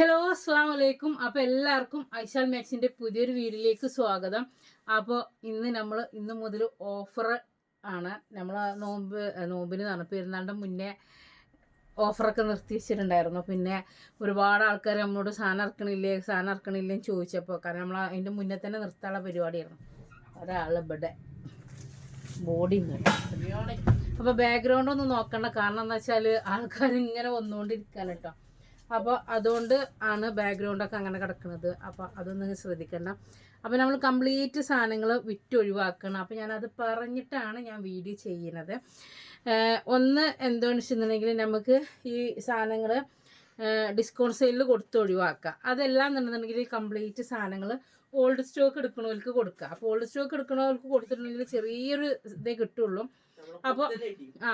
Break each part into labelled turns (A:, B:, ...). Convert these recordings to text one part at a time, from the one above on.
A: Hello അസ്സാം വലൈക്കും അപ്പോൾ എല്ലാവർക്കും ഐശാൽ മാക്സിന്റെ പുതിയൊരു വീഡിയോയിലേക്ക് സ്വാഗതം. അപ്പോൾ ഇന്ന് നമ്മൾ ഇന്ന് മുതൽ ഓഫർ ആണ്. നമ്മൾ നോമ്പ് നോമ്പിന് നടന്നു പെരുന്നാളിന്റെ മുന്നേ ഓഫറൊക്കെ നിർത്തി വെച്ചിട്ടുണ്ടായിരുന്നു. പിന്നെ ഒരുപാട് ആൾക്കാർ നമ്മളോട് സാധനം ഇറക്കണില്ലേ? സാധനം ഇറക്കണില്ലേ? എന്ന് ചോദിച്ചപ്പോൾ കാരണം നമ്മൾ അതിന്റെ മുന്നേ തന്നെ നിർത്താനുള്ള പരിപാടിയായിരുന്നു. ഒരാൾ ഇവിടെ ബോഡി അപ്പോൾ ബാക്ക്ഗ്രൗണ്ട് ഒന്ന് നോക്കണ്ട. കാരണം എന്താ വെച്ചാൽ ആൾക്കാർ ഇങ്ങനെ വന്നുകൊണ്ടിരിക്കാൻ കേട്ടോ അപ്പോൾ അതുകൊണ്ട് ആണ് ബാക്ക്ഗ്രൗണ്ടൊക്കെ അങ്ങനെ കിടക്കുന്നത്. അപ്പോൾ അതൊന്നും ശ്രദ്ധിക്കണം അപ്പോൾ നമ്മൾ കംപ്ലീറ്റ് സാധനങ്ങൾ വിറ്റൊഴിവാക്കണം അപ്പോൾ ഞാനത് പറഞ്ഞിട്ടാണ് ഞാൻ വീഡിയോ ചെയ്യുന്നത്. ഒന്ന് എന്താണെന്ന് വെച്ചിട്ടുണ്ടെങ്കിൽ നമുക്ക് ഈ സാധനങ്ങൾ ഡിസ്കൗണ്ട് സെയിലിൽ കൊടുത്ത് ഒഴിവാക്കുക അതെല്ലാം എന്നുണ്ടെന്നുണ്ടെങ്കിൽ കംപ്ലീറ്റ് സാധനങ്ങൾ ഓൾഡ് സ്റ്റോക്ക് എടുക്കണവർക്ക് കൊടുക്കുക അപ്പോൾ ഓൾഡ് സ്റ്റോക്ക് എടുക്കണവർക്ക് കൊടുത്തിട്ടുണ്ടെങ്കിൽ ചെറിയൊരു ഇതേ കിട്ടുള്ളൂ. അപ്പോൾ ആ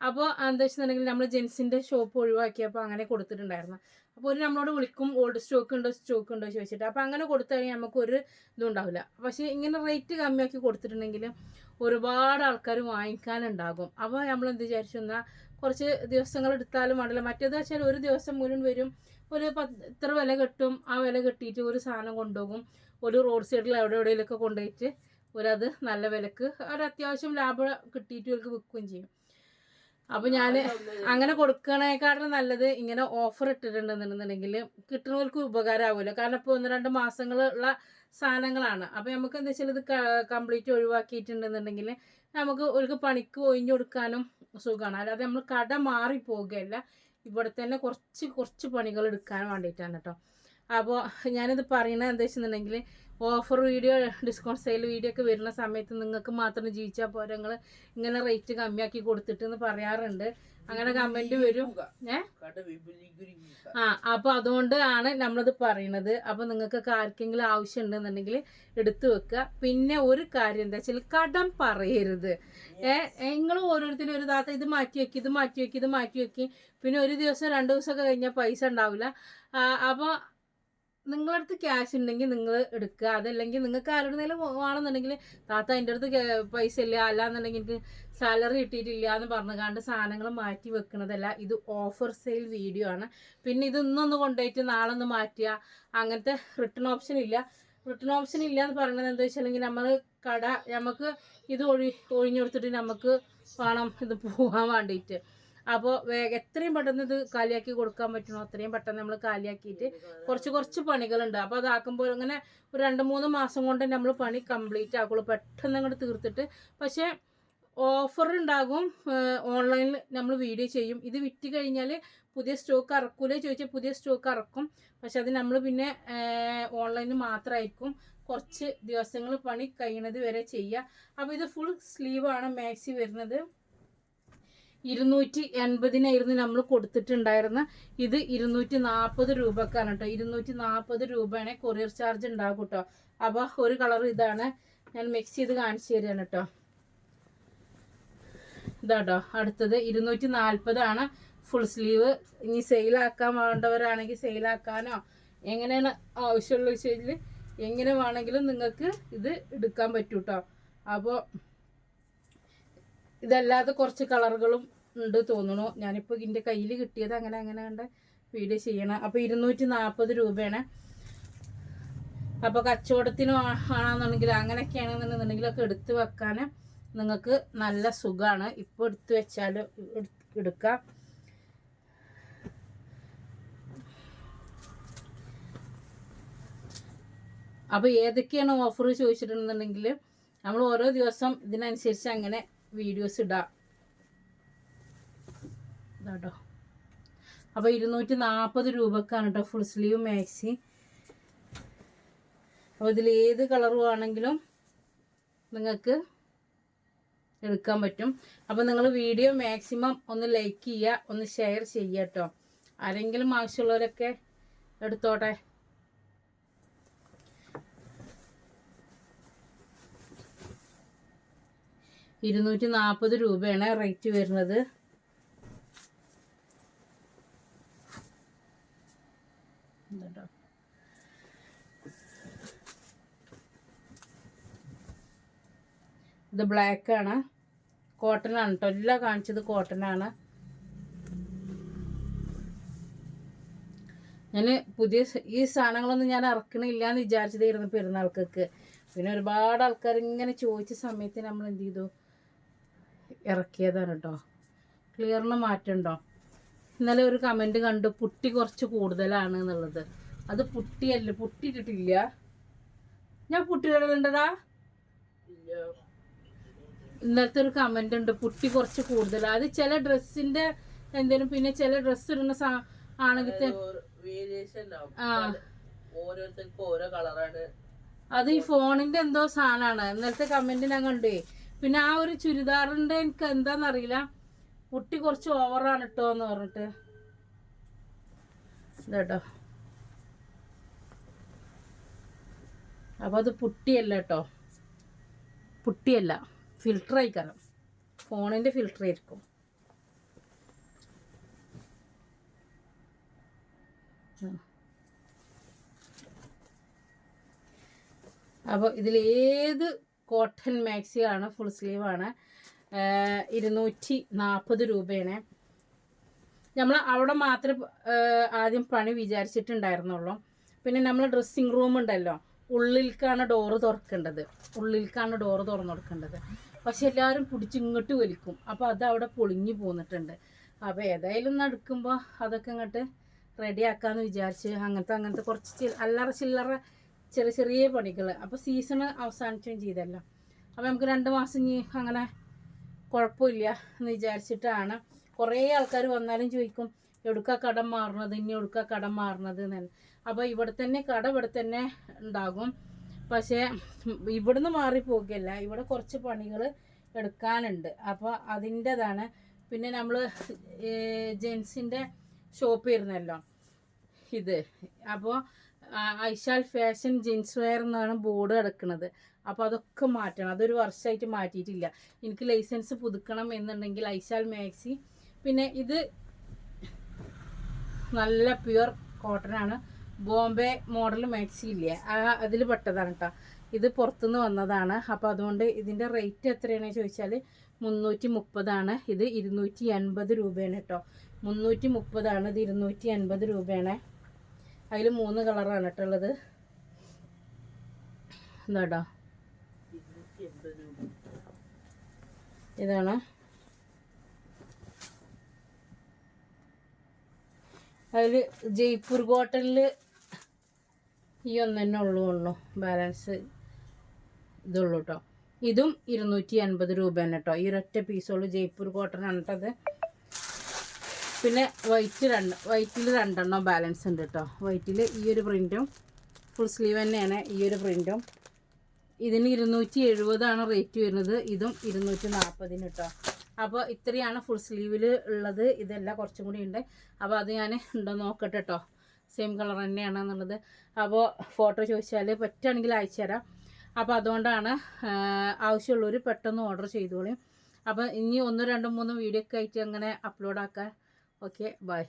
A: അപ്പോൾ എന്താ വെച്ചിട്ടുണ്ടെങ്കിൽ നമ്മൾ ജെൻസിന്റെ ഷോപ്പ് ഒഴിവാക്കിയപ്പോൾ അങ്ങനെ കൊടുത്തിട്ടുണ്ടായിരുന്നു. അപ്പോൾ ഒരു നമ്മളോട് വിളിക്കും ഓൾഡ് സ്റ്റോക്ക് ഉണ്ടോ? സ്റ്റോക്ക് ഉണ്ടോ? ചോദിച്ചിട്ട്. അപ്പോൾ അങ്ങനെ കൊടുത്തു കഴിഞ്ഞാൽ നമുക്ക് ഒരു ഇതും ഉണ്ടാവില്ല. പക്ഷേ ഇങ്ങനെ റേറ്റ് കമ്മിയാക്കി കൊടുത്തിട്ടുണ്ടെങ്കിൽ ഒരുപാട് ആൾക്കാർ വാങ്ങിക്കാനുണ്ടാകും. അപ്പോൾ നമ്മൾ എന്ത് വിചാരിച്ചു? എന്നാൽ കുറച്ച് ദിവസങ്ങൾ എടുത്താലും വേണ്ടില്ല. മറ്റേത് വെച്ചാൽ ഒരു ദിവസം മുഴുവൻ വരും. ഒരു പത്ത് ഇത്ര വില കിട്ടും. ആ വില കിട്ടിയിട്ട് ഒരു സാധനം കൊണ്ടുപോകും. ഒരു റോഡ് സൈഡിൽ എവിടെ എവിടെയെങ്കിലൊക്കെ കൊണ്ടുപോയിട്ട് ഒരത് നല്ല വിലക്ക് ഒരു അത്യാവശ്യം ലാഭം കിട്ടിയിട്ട് ഇവർക്ക് വിൽക്കുകയും ചെയ്യും. അപ്പോൾ ഞാൻ അങ്ങനെ കൊടുക്കണേക്കാട്ടിലും നല്ലത് ഇങ്ങനെ ഓഫർ ഇട്ടിട്ടുണ്ടെന്നുണ്ടെന്നുണ്ടെങ്കിൽ കിട്ടുന്നവർക്ക് ഉപകാരമാവുമല്ലോ കാരണം ഇപ്പോൾ ഒന്ന് രണ്ട് മാസങ്ങളുള്ള സാധനങ്ങളാണ്. അപ്പൊ നമുക്ക് എന്താ വെച്ചാൽ ഇത് കംപ്ലീറ്റ് ഒഴിവാക്കിയിട്ടുണ്ടെന്നുണ്ടെങ്കിൽ നമുക്ക് ഒരു പണിക്ക് ഒഴിഞ്ഞു കൊടുക്കാനും സുഖമാണ്. അല്ലാതെ നമ്മൾ കട മാറി പോകുകയല്ല ഇവിടെ തന്നെ കുറച്ച് കുറച്ച് പണികൾ എടുക്കാൻ വേണ്ടിയിട്ടാണ് കേട്ടോ. അപ്പോൾ ഞാനിത് പറയുന്നത് എന്താ വെച്ചിട്ടുണ്ടെങ്കിൽ offer video discount sale video ഒക്കെ വരുന്ന സമയത്ത് നിങ്ങൾക്ക് മാത്രം ജീവിച്ചാൽ പോരെ. നിങ്ങൾ ഇങ്ങനെ റേറ്റ് കമ്മിയാക്കി കൊടുത്തിട്ട് എന്ന് പറയാറുണ്ട്. അങ്ങനെ കമന്റ് വരും. ഏ? ആ അപ്പോൾ അതുകൊണ്ട് ആണ് നമ്മളത് പറയണത്. അപ്പോൾ നിങ്ങൾക്കൊക്കെ ആർക്കെങ്കിലും ആവശ്യം ഉണ്ടെന്നുണ്ടെങ്കിൽ എടുത്തു വെക്കുക. പിന്നെ ഒരു കാര്യം എന്താ വെച്ചാൽ കടം പറയരുത്. ഏ നിങ്ങൾ ഓരോരുത്തരും ഒരു താത്ത ഇത് മാറ്റി വെക്കി ഇത് മാറ്റി വെക്കി ഇത് മാറ്റി വെക്കി. പിന്നെ ഒരു ദിവസം രണ്ട് ദിവസമൊക്കെ കഴിഞ്ഞാൽ പൈസ ഉണ്ടാവില്ല. അപ്പോൾ നിങ്ങളുടെ അടുത്ത് ക്യാഷ് ഉണ്ടെങ്കിൽ നിങ്ങൾ എടുക്കുക. അതല്ലെങ്കിൽ നിങ്ങൾക്ക് ആരുടെ നില വേണമെന്നുണ്ടെങ്കിൽ താത്ത എന്റെ അടുത്ത് പൈസ ഇല്ല. അല്ലാന്നുണ്ടെങ്കിൽ എനിക്ക് സാലറി കിട്ടിയിട്ടില്ല എന്ന് പറഞ്ഞുകൊണ്ട് സാധനങ്ങൾ മാറ്റി വെക്കുന്നതല്ല ഇത് ഓഫർ സെയിൽ വീഡിയോ ആണ്. പിന്നെ ഇത് ഇന്നൊന്ന് കൊണ്ടുപോയിട്ട് നാളെ ഒന്ന് മാറ്റുക. അങ്ങനത്തെ റിട്ടേൺ ഓപ്ഷൻ ഇല്ല. റിട്ടേൺ ഓപ്ഷൻ ഇല്ല എന്ന് പറയുന്നത് എന്താ വെച്ചിട്ടുണ്ടെങ്കിൽ നമ്മൾ കട നമുക്ക് ഇത് ഒഴി ഒഴിഞ്ഞു കൊടുത്തിട്ട് നമുക്ക് വേണം ഇത് പോകാൻ വേണ്ടിയിട്ട്. അപ്പോൾ എത്രയും പെട്ടെന്ന് ഇത് കാലിയാക്കി കൊടുക്കാൻ പറ്റണോ അത്രയും പെട്ടെന്ന് നമ്മൾ കാലിയാക്കിയിട്ട് കുറച്ച് കുറച്ച് പണികളുണ്ട്. അപ്പോൾ അതാക്കുമ്പോൾ ഇങ്ങനെ ഒരു രണ്ട് മൂന്ന് മാസം കൊണ്ട് നമ്മൾ പണി കംപ്ലീറ്റ് ആക്കുള്ളൂ. പെട്ടെന്ന് അങ്ങോട്ട് തീർത്തിട്ട്. പക്ഷേ ഓഫർ ഉണ്ടാകും ഓൺലൈനിൽ നമ്മൾ വീഡിയോ ചെയ്യും. ഇത് വിറ്റ് കഴിഞ്ഞാൽ പുതിയ സ്റ്റോക്ക് ഇറക്കൂലേ ചോദിച്ചാൽ പുതിയ സ്റ്റോക്ക് ഇറക്കും പക്ഷെ അത് നമ്മൾ പിന്നെ ഓൺലൈനിൽ മാത്രമായിരിക്കും കുറച്ച് ദിവസങ്ങൾ പണി കഴിയണത് വരെ ചെയ്യുക അപ്പോൾ ഇത് ഫുൾ സ്ലീവാണ് മാക്സി വരുന്നത്. ഇരുന്നൂറ്റി എൺപതിനായിരുന്നു നമ്മൾ കൊടുത്തിട്ടുണ്ടായിരുന്ന. ഇത് ഇരുന്നൂറ്റി നാൽപ്പത് രൂപക്കാണ് കേട്ടോ. ഇരുന്നൂറ്റി നാൽപ്പത് രൂപയാണ് കൊറിയർ ചാർജ് ഉണ്ടാകും കേട്ടോ. അപ്പോൾ ഒരു കളർ ഇതാണ്. ഞാൻ മിക്സ് ചെയ്ത് കാണിച്ചു തരികയാണ് കേട്ടോ. ഇതാട്ടോ അടുത്തത് ഇരുന്നൂറ്റി നാൽപ്പതാണ് ഫുൾ സ്ലീവ് ഇനി സെയിലാക്കാൻ വേണ്ടവരാണെങ്കിൽ സെയിലാക്കാനോ എങ്ങനെയാണ് ആവശ്യമുള്ള വെച്ചാൽ എങ്ങനെ വേണമെങ്കിലും നിങ്ങൾക്ക് ഇത് എടുക്കാൻ പറ്റൂട്ടോ അപ്പോൾ ഇതല്ലാതെ കുറച്ച് കളറുകളും ഉണ്ട് തോന്നുന്നു ഞാനിപ്പോൾ ഇതിന്റെ കയ്യിൽ കിട്ടിയത് അങ്ങനെ അങ്ങനെ കണ്ട് വീഡിയോ ചെയ്യണം. അപ്പോൾ ഇരുന്നൂറ്റി നാൽപ്പത് രൂപയാണ്. അപ്പോൾ കച്ചവടത്തിന് ആണെന്നുണ്ടെങ്കിൽ അങ്ങനെയൊക്കെയാണെന്നുണ്ടെങ്കിലൊക്കെ എടുത്ത് വെക്കാൻ നിങ്ങൾക്ക് നല്ല സുഖമാണ് ഇപ്പോൾ എടുത്ത് വെച്ചാൽ എടുക്കാം. അപ്പോൾ ഏതൊക്കെയാണ് ഓഫർ ചോദിച്ചിട്ടുണ്ടെന്നുണ്ടെങ്കിൽ നമ്മൾ ഓരോ ദിവസം ഇതിനനുസരിച്ച് അങ്ങനെ വീഡിയോസ് ഇടാം. ഇതാട്ടോ അപ്പോൾ ഇരുന്നൂറ്റി നാൽപ്പത് രൂപക്കാണ് കേട്ടോ ഫുൾ സ്ലീവ് മാക്സി അപ്പോൾ ഇതിൽ ഏത് കളറും ആണെങ്കിലും നിങ്ങൾക്ക് എടുക്കാൻ പറ്റും. അപ്പോൾ നിങ്ങൾ വീഡിയോ മാക്സിമം ഒന്ന് ലൈക്ക് ചെയ്യുക ഒന്ന് ഷെയർ ചെയ്യുക കേട്ടോ. ആരെങ്കിലും ആവശ്യമുള്ളവരൊക്കെ എടുത്തോട്ടെ. ഇരുന്നൂറ്റി നാൽപ്പത് രൂപയാണ് റേറ്റ് വരുന്നത്. ഇത് ബ്ലാക്ക് ആണ്. കോട്ടൺ ആണ് കേട്ടോ എല്ലാം കാണിച്ചത് കോട്ടൺ ആണ്. ഞാൻ പുതിയ ഈ സാധനങ്ങളൊന്നും ഞാൻ ഇറക്കണില്ല എന്ന് വിചാരിച്ചതായിരുന്നു പെരുന്നാൾക്കൊക്കെ. പിന്നെ ഒരുപാട് ആൾക്കാർ ഇങ്ങനെ ചോദിച്ച സമയത്ത് നമ്മൾ എന്ത് ചെയ്തു? ഇറക്കിയതാണ് കേട്ടോ ക്ലിയറിന് മാറ്റമുണ്ടോ ഇന്നലെ ഒരു കമന്റ് കണ്ടു പുട്ടി കുറച്ച് കൂടുതലാണ് എന്നുള്ളത്. അത് പുട്ടിയല്ല പുട്ടി ഇട്ടിട്ടില്ല ഞാൻ പുട്ടി ഇടലുണ്ടടാ ഇന്നലത്തെ ഒരു കമന്റ് ഉണ്ട് പുട്ടി കുറച്ച് കൂടുതൽ അത് ചില ഡ്രസ്സിന്റെ എന്തേലും പിന്നെ ചില ഡ്രസ്സ് ഇടുന്ന ആണെങ്കിൽ
B: ഓരോരുത്തർക്കും ഓരോ കളറാണ്
A: അത് ഈ ഫോണിന്റെ എന്തോ സാധനമാണ്. ഇന്നലത്തെ കമന്റ് ഞാൻ കണ്ടേ. പിന്നെ ആ ഒരു ചുരിദാറിന്റെ എനിക്ക് എന്താന്നറിയില്ല പുട്ടി കുറച്ച് ഓവറാണ് കേട്ടോ എന്ന് പറഞ്ഞിട്ട്. ഇതാട്ടോ അപ്പൊ അത് പുട്ടിയല്ല കേട്ടോ പുട്ടിയല്ല. ഫിൽട്ടർ ആയിക്കാരം. ഫോണിന്റെ ഫിൽട്ടർ ആയിരിക്കും. അപ്പോൾ ഇതിലേത് കോട്ടൺ മാക്സി ആണ്? ഫുൾ സ്ലീവാണ് ഇരുന്നൂറ്റി നാൽപ്പത് രൂപയാണ്. നമ്മൾ അവിടെ മാത്രം ആദ്യം പണി വിചാരിച്ചിട്ടുണ്ടായിരുന്നുള്ളൂ. പിന്നെ നമ്മൾ ഡ്രസ്സിങ് റൂം ഉണ്ടല്ലോ. ഉള്ളിലേക്കാണ് ഡോറ് തുറക്കേണ്ടത്. ഉള്ളിൽക്കാണ് ഡോറ് തുറന്നു കൊടുക്കേണ്ടത്. പക്ഷെ എല്ലാവരും പിടിച്ച് ഇങ്ങോട്ട് വലിക്കും. അപ്പോൾ അത് അവിടെ പൊളിഞ്ഞു പോന്നിട്ടുണ്ട്. അപ്പോൾ ഏതായാലും നടക്കുമ്പോൾ അതൊക്കെ ഇങ്ങോട്ട് റെഡി ആക്കാമെന്ന് വിചാരിച്ച് അങ്ങനത്തെ അങ്ങനത്തെ കുറച്ച് അല്ലറ ചില്ലറ ചെറിയ ചെറിയ പണികൾ അപ്പോൾ സീസൺ അവസാനിച്ചും ചെയ്തല്ലോ. അപ്പോൾ നമുക്ക് രണ്ട് മാസം ഇനി അങ്ങനെ കുഴപ്പമില്ല എന്ന് വിചാരിച്ചിട്ടാണ്. കുറേ ആൾക്കാർ വന്നാലും ചോദിക്കും എവിടുക്കാ കടം മാറുന്നത്? ഇനി എവിടുക്ക കടം മാറുന്നത് എന്നാണ് അപ്പോൾ ഇവിടെ തന്നെ കട ഇവിടെ തന്നെ ഉണ്ടാകും. പക്ഷേ ഇവിടുന്ന് മാറിപ്പോകില്ല ഇവിടെ കുറച്ച് പണികൾ എടുക്കാനുണ്ട്. അപ്പോൾ അതിന്റെതാണ്. പിന്നെ നമ്മൾ ജെൻസിന്റെ ഷോപ്പ് ഇരുന്നല്ലോ ഇത്. അപ്പോൾ ഐഷാൽ ഫാഷൻ ജെൻസ് വെയർ എന്നാണ് ബോർഡ് കിടക്കുന്നത്. അപ്പോൾ അതൊക്കെ മാറ്റണം. അതൊരു വർഷമായിട്ട് മാറ്റിയിട്ടില്ല. എനിക്ക് ലൈസൻസ് പുതുക്കണം എന്നുണ്ടെങ്കിൽ ഐഷാൽ മാക്സി. പിന്നെ ഇത് നല്ല പ്യുവർ കോട്ടൺ ആണ്. ബോംബെ മോഡൽ മാക്സി ഇല്ലേ ആ അതിൽ പെട്ടതാണ് കേട്ടോ ഇത് പുറത്തുനിന്ന് വന്നതാണ്. അപ്പോൾ അതുകൊണ്ട് ഇതിന്റെ റേറ്റ് എത്രയാണെന്ന് ചോദിച്ചാൽ മുന്നൂറ്റി മുപ്പതാണ് ഇത് ഇരുന്നൂറ്റി എൺപത് രൂപയാണ് കേട്ടോ മുന്നൂറ്റി മുപ്പതാണ് ഇത് ഇരുന്നൂറ്റി എൺപത് രൂപയാണ്. അതിൽ മൂന്ന് കളറാണ് കേട്ടോ ഉള്ളത്.
B: എന്താ കേട്ടോ
A: ഇതാണ്. അതിൽ ജയ്പൂർ കോട്ടണിൽ ഈ ഒന്ന് തന്നെ ഉള്ളൂ ഉള്ളൂ. ബാലൻസ് ഇതുള്ളൂ കേട്ടോ ഇതും ഇരുന്നൂറ്റി അൻപത് രൂപ തന്നെ കേട്ടോ ഈ ഒരൊറ്റ പീസുള്ളൂ ജയ്പൂർ കോട്ടൺ ആണ് കേട്ടത് പിന്നെ വൈറ്റ് രണ്ട് വൈറ്റിൽ രണ്ടെണ്ണം ബാലൻസ് ഉണ്ട് കേട്ടോ വൈറ്റിൽ ഈ ഒരു പ്രിന്റും ഫുൾ സ്ലീവ് തന്നെയാണ് ഈ ഒരു പ്രിന്റും ഇതിന് ഇരുന്നൂറ്റി എഴുപതാണ് റേറ്റ് വരുന്നത്. ഇതും ഇരുന്നൂറ്റി നാൽപ്പതിന് കേട്ടോ അപ്പോൾ ഇത്രയാണ് ഫുൾ സ്ലീവിൽ ഉള്ളത്. ഇതെല്ലാം കുറച്ചും കൂടി ഉണ്ട്. അപ്പോൾ അത് ഞാൻ ഉണ്ടോ നോക്കട്ടെ കേട്ടോ സെയിം കളർ തന്നെയാണ് എന്നുള്ളത്. അപ്പോൾ ഫോട്ടോ ചോദിച്ചാൽ പറ്റുകയാണെങ്കിൽ അയച്ചു തരാം. അപ്പോൾ അതുകൊണ്ടാണ് ആവശ്യമുള്ളവർ പെട്ടെന്ന് ഓർഡർ ചെയ്തോളേ. അപ്പോൾ ഇനി ഒന്ന് രണ്ട് മൂന്ന് വീഡിയോ ഒക്കെ ആയിട്ട് അങ്ങനെ അപ്ലോഡ് ആക്കാൻ ഓക്കെ ബൈ